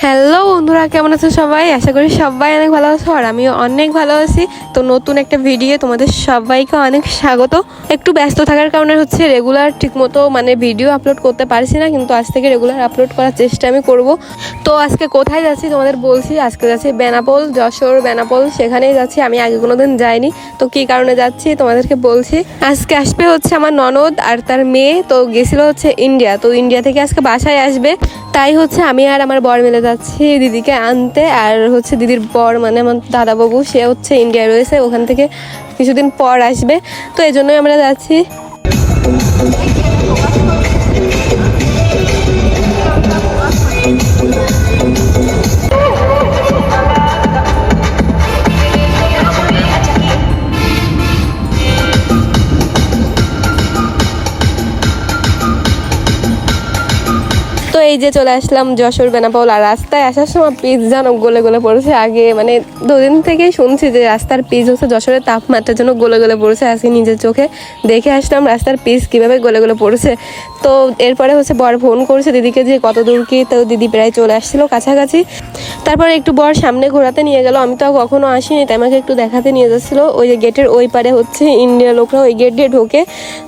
Hello বন্ধুরা কেমন আছো সবাই? আশা করি সবাই অনেক ভালো আছো আর আমিও অনেক ভালো আছি। তো নতুন একটা ভিডিও তোমাদের সবাইকে অনেক স্বাগত। একটু ব্যস্ত থাকার কারণে হচ্ছে রেগুলার ঠিকমতো মানে ভিডিও আপলোড করতে পারছি না, কিন্তু আজ থেকে রেগুলার আপলোড করার চেষ্টা আমি করব। তো আজকে কোথায় যাচ্ছি তোমাদের বলছি, আজকে যাচ্ছি বেনাপোল, যশোর, বেনাপোল, সেখানেই যাচ্ছি। আমি আগে কোনো দিন যাইনি। তো কি কারণে যাচ্ছি তোমাদেরকে বলছি, আজকে আসবে হচ্ছে আমার ননদ আর তার মেয়ে। তো গেছিল হচ্ছে ইন্ডিয়া তো ইন্ডিয়া থেকে আজকে বাসায় আসবে। তাই হচ্ছে আমি আর আমার বর মিলে যাচ্ছি দিদিকে আনতে আর হচ্ছে দিদির বর মানে আমার দাদাবাবু সে হচ্ছে ইন্ডিয়ায় রয়েছে, ওখান থেকে কিছুদিন পর আসবে। তো এই জন্যই আমরা যাচ্ছি। এই যে চলে আসলাম যশোর, বেনাপোল, আর রাস্তায় আসার সময় পিচ যেন গলে গলে পড়েছে। আগে মানে দুদিন থেকেই শুনছি যে রাস্তার পিচ হচ্ছে যশোরের তাপমাত্রার জন্য গলে গলে পড়েছে। আজকে নিজের চোখে দেখে আসলাম রাস্তার পিচ কীভাবে গলে গলে পড়েছে। তো এরপরে হচ্ছে বর ফোন করেছে দিদিকে যে কত দূর কি? তো দিদি প্রায় চলে আসছিল কাছাকাছি। তারপরে একটু বর সামনে ঘোরাতে নিয়ে গেল। আমি তো কখনো আসিনি, তাই আমাকে একটু দেখাতে নিয়ে যাচ্ছিল। ওই যে গেটের ওই পারে হচ্ছে ইন্ডিয়ার লোকরা ওই গেট দিয়ে ঢোকে।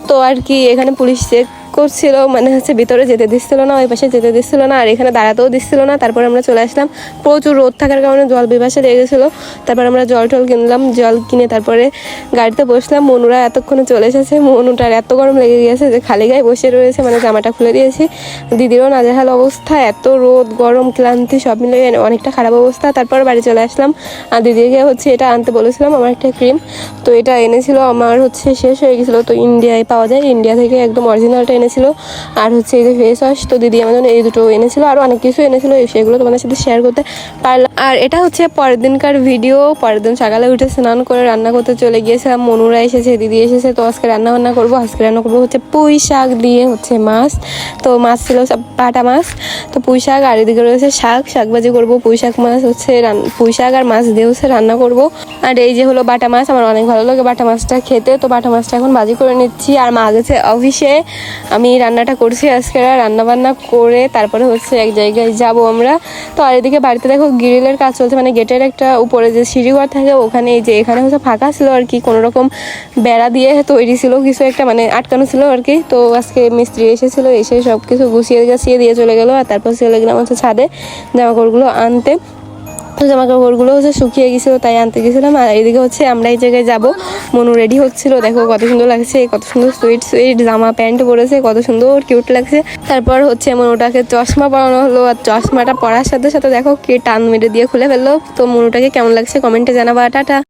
তো আর কি, এখানে পুলিশ চেক করছিল মানে হচ্ছে ভিতরে যেতে দিচ্ছিল না, ওই পাশে যেতে দিচ্ছিল না, আর এখানে দাঁড়াতেও দিচ্ছিল না। তারপর আমরা চলে আসলাম। প্রচুর রোদ থাকার কারণে জল বিভাসে গেছিল। তারপর আমরা জল টল কিনলাম, জল কিনে তারপরে গাড়িতে বসলাম। মনুরা এতক্ষণে চলে এসেছে। মনুটার এত গরম লেগে গিয়েছে যে খালি গায়ে বসে রয়েছে মানে জামাটা খুলে দিয়েছি। দিদিরও নাজেহাল অবস্থা, এত রোদ, গরম, ক্লান্তি, সব মিলে অনেকটা খারাপ অবস্থা। তারপর বাড়ি চলে আসলাম। আর দিদিকে হচ্ছে এটা আনতে বলেছিলাম, আমার একটা ক্রিম। তো এটা এনেছিল, আমার হচ্ছে শেষ হয়ে গেছিল। তো ইন্ডিয়ায় পাওয়া যায়। ইন্ডিয়া থেকে একদম অরিজিনালটা এনেছিল। আর হচ্ছে এই যে ফেস ওয়াশ তো দিদি আমার এই দুটো এনেছিল, আর অনেক কিছু এনেছিল সেগুলো তোমাদের সাথে শেয়ার করতে পারলাম। আর এটা হচ্ছে পরের দিনকার ভিডিও পরের দিন সকালে উঠে স্নান করে রান্না করতে চলে গিয়েছিলাম, মনুরা এসেছে, দিদি এসেছে, তো আজকে রান্না বান্না করব, আজকে রান্না করব হচ্ছে পুঁই শাক দিয়ে হচ্ছে মাছ। তো মাছ ছিল বাটা মাছ, তো পুঁই শাক আর এদিকে রয়েছে শাক শাক ভাজি করব, পুঁই শাক মাছ হচ্ছে পুঁই শাক আর মাছ দিয়ে হচ্ছে রান্না করব। আর এই যে হলো বাটা মাছ, আমার অনেক ভালো লাগে বাটা মাছটা খেতে। তো বাটা মাছটা এখন ভাজি করে নিচ্ছি। আর মা গেছে অফিসে আমি রান্নাটা করছি আজকে রান্না বান্না করে তারপরে হচ্ছে এক জায়গায় যাব আমরা। তো আর এদিকে বাড়িতে দেখো গ্রিলের কাজ চলছে মানে গেটের একটা উপরে যে সিঁড়িঘর থাকে, ওখানে এই যে এখানে হচ্ছে ফাঁকা ছিল আর কি, কোনো রকম বেড়া দিয়ে তৈরি ছিল, কিছু একটা মানে আটকানো ছিল আর কি। তো আজকে মিস্ত্রি এসেছিল, এসে সব কিছু গুছিয়ে গাছিয়ে দিয়ে চলে গেলো। আর তারপর চলে গেলাম হচ্ছে ছাদে জামা কাপড়গুলো আনতে। জামা কাপড়গুলো হচ্ছে শুকিয়ে গেছিল, তাই আনতে গেছিলাম। আর এইদিকে হচ্ছে আমরা এই জায়গায় যাব। মনু রেডি হচ্ছিল। দেখো কত সুন্দর লাগছে, কত সুন্দর সুইট সুইট জামা প্যান্ট পরেছে, কত সুন্দর কিউট লাগছে। তারপর হচ্ছে মনুটাকে চশমা পরানো হলো। আর চশমাটা পরার সাথে সাথে দেখো কে টান মেরে দিয়ে খুলে ফেলল। তো মনুটাকে কেমন লাগছে কমেন্টে জানাবা। টাটা।